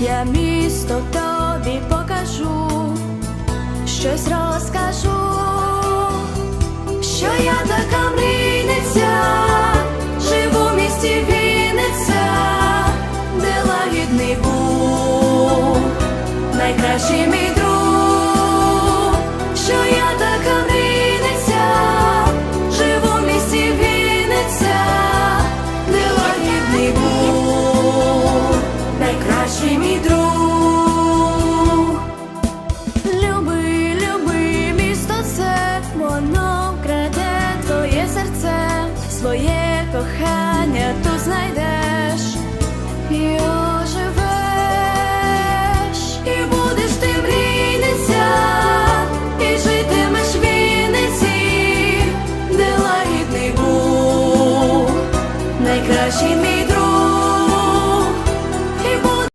я місто тобі покажу, щось розкажу, що я така мрійниця, живу в місті Вінниця, де лагідний був найкращий мій. Своє кохання тут знайдеш. І оживеш, і будеш ти мрійниця, і житимеш в Вінниці, де лагідний був найкращий мій